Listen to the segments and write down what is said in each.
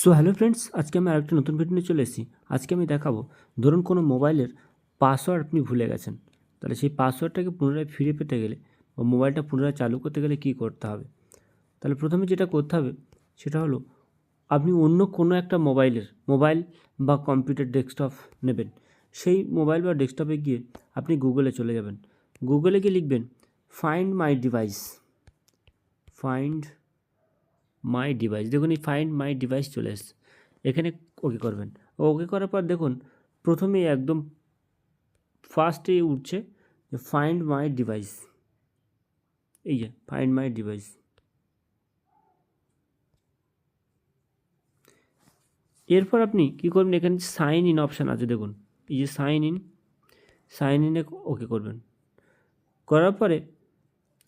So hello friends আজকে আমি আরেকটা নতুন ভিডিও নিয়ে চলে এসেছি। আজকে আমি দেখাবো, ধরুন কোনো মোবাইলের পাসওয়ার্ড আপনি ভুলে গেছেন। তাহলে সেই পাসওয়ার্ডটাকে পুনরায় ফিরে পেতে গেলে বা মোবাইলটা পুনরায় চালু করতে গেলে কী করতে হবে? তাহলে প্রথমে যেটা করতে হবে, সেটা হলো আপনি অন্য কোনো একটা মোবাইলের মোবাইল বা কম্পিউটার ডেস্কটপ নেবেন। সেই মোবাইল বা ডেস্কটপে গিয়ে আপনি গুগলে চলে যাবেন। গুগলে গিয়ে লিখবেন find my device find my device. দেখুন, এই ফাইন্ড মাই ডিভাইস চলে এসছে। এখানে ওকে করবেন। ওকে করার পর দেখুন, প্রথমেই একদম ফার্স্টে উঠছে যে ফাইন্ড মাই ডিভাইস এই যে ফাইন্ড মাই ডিভাইস এরপর আপনি কী করবেন? এখানে সাইন ইন অপশান আছে, দেখুন। এই যে সাইন ইন সাইন ইনে ওকে করবেন। করার পরে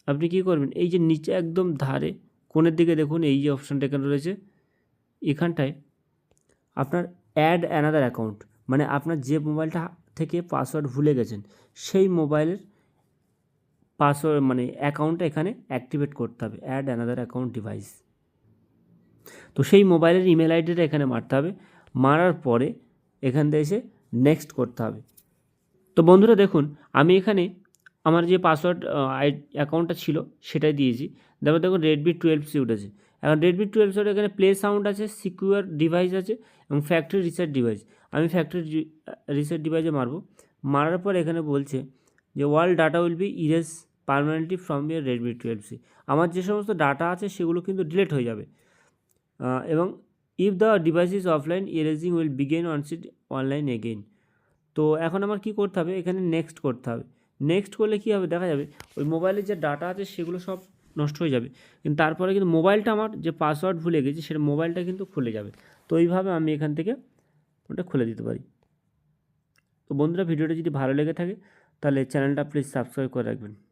আপনি কী করবেন? এই যে নিচে একদম ধারে কোণের দিকে দেখুন, এই যে অপশানটা এখানে রয়েছে, এখানটায় আপনার অ্যাড অ্যানাদার অ্যাকাউন্ট মানে আপনার যে মোবাইলটা থেকে পাসওয়ার্ড ভুলে গেছেন, সেই মোবাইলের পাসওয়ার্ড মানে অ্যাকাউন্টটা এখানে অ্যাক্টিভেট করতে হবে অ্যাড অ্যানাদার অ্যাকাউন্ট ডিভাইস তো সেই মোবাইলের ইমেল আইডিটা এখানে মারতে হবে, মারার পরে এখান থেকে এসে নেক্সট করতে হবে। তো বন্ধুরা দেখুন, আমি এখানে আমার যে পাসওয়ার্ড আই অ্যাকাউন্টটা ছিল, সেটাই দিয়েছি। তারপর দেখুন রেডমি টুয়েলভ সি উঠেছে। এখন রেডমি টুয়েলভ সি এখানে প্লে সাউন্ড আছে সিকিউর ডিভাইস আছে এবং ফ্যাক্টরি রিসেট ডিভাইস আমি ফ্যাক্টরি রিসেট ডিভাইসে মারবো। মারার পর এখানে বলছে যে world data will be erase permanently from your Redmi twelve C আমার যে সমস্ত ডাটা আছে, সেগুলো কিন্তু ডিলিট হয়ে যাবে। এবং if the device is offline erasing will begin on sit online again তো এখন আমার কি করতে হবে? এখানে নেক্সট করতে হবে। নেক্সট করলে কী হবে? দেখা যাবে। ওই মোবাইলের যে ডাটা আছে, সেগুলো সব নষ্ট হয়ে যাবে। কিন্তু তারপরে কিন্তু মোবাইলটা আমার যে পাসওয়ার্ড ভুলে গেছে, সেটা মোবাইলটা কিন্তু খুলে যাবে। তো এইভাবে আমি এখান থেকে ওটা খুলে দিতে পারি। তো বন্ধুরা, ভিডিওটা যদি ভালো লেগে থাকে, তাহলে চ্যানেলটা প্লিজ সাবস্ক্রাইব করে রাখবেন।